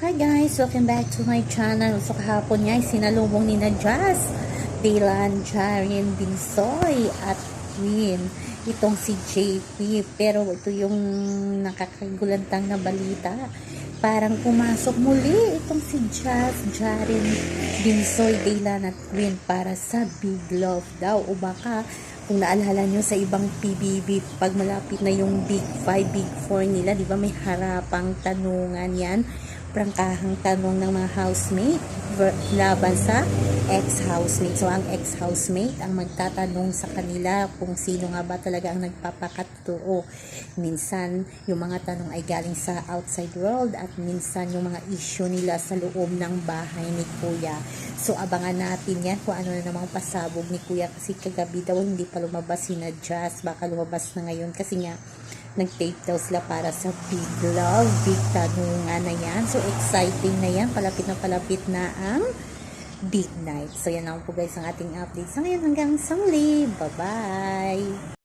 Hi guys! Welcome back to my channel. So kahapon nga, sinalubong ni na Jazz, Dylan, Jaren, Binsoy, at Queen. Itong si JP. Pero ito yung nakakagulantang na balita. Parang pumasok muli itong si Jazz, Jaren, Binsoy, Dylan, at Queen para sa Big Love daw. O baka kung naalala nyo sa ibang PBB, pag malapit na yung Big 5, Big 4 nila, di ba may harapang tanungan yan prangkahang tanong ng mga housemate laban sa ex-housemate. So, ang ex-housemate ang magtatanong sa kanila kung sino nga ba talaga ang nagpapakatotoo. Minsan, yung mga tanong ay galing sa outside world at minsan yung mga issue nila sa loob ng bahay ni Kuya. So, abangan natin yan kung ano na namang pasabog ni Kuya kasi kagabi daw hindi pa lumabas si Jazz. Baka lumabas na ngayon kasi nga nag-tape daw sila para sa Big Love, Big Tanungan na yan. So, exciting na yan. Palapit na palapit na ang Big Night. So, yan lang po guys ang ating update. Sa ngayon hanggang sa muli. Bye-bye!